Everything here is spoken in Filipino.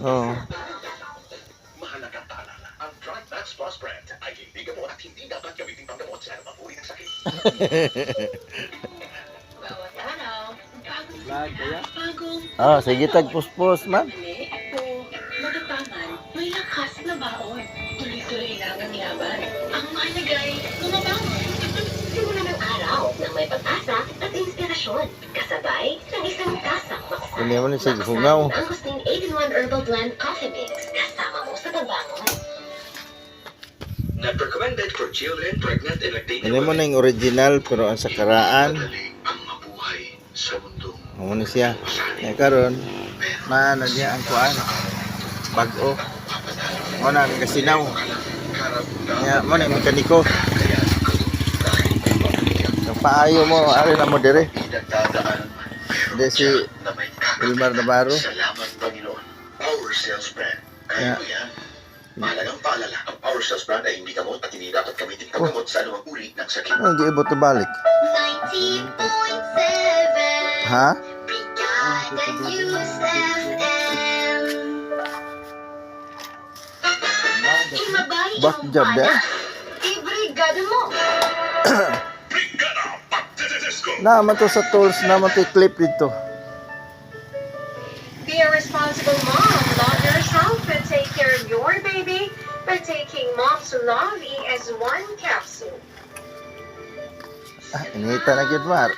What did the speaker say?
Oo. Mahalagang paalala, ang Drive Max Plus brand ay hindi gamot at hindi dapat gamitin panggamot sa anumang uri ng sakit. Bawat araw, bagong Lag, kaya? bagong Ah, sige tagpuspos man. mali o magapangan, may lakas na baon. Tuloy-tuloy lang ang laban. Ang mahalaga ay bumabangon. Simula ng araw na may pag-asa at inspirasyon. Kasabay ng isang tasang makasarap. Hindi mo na siya hungaw. Ang Agustin 8-in-1 Herbal Blend Coffee Mix. Kasama mo sa pagbangon. Not recommended for children, pregnant, and lactating Hindi mo na yung original pero ang sakaraan. Ang mabuhay sa mundo. Na siya. Eh karon na niya ang kuan. Bag-o. Mo na ang kasinaw. Ya, mo na yung mekaniko. Ang paayo mo, ari na mo dire. Pinagdadaan Hindi si na may Wilmar Navarro. Panginoon. Power Cells Brand. Yeah. Kaya mo yan. Mahalagang paalala, ang Power Cells Brand ay hindi gamot at hindi dapat gamitin panggamot sa anumang uri ng sakit. Ano giibot na balik? 90.7 Ha? Back job, pana. eh? Ibrigada mo! Naman to sa tools, naman to clip dito. Responsible mom. Love yourself and take care of your baby by taking Mom's Love ES1 capsule. Ah, inita na gid mar.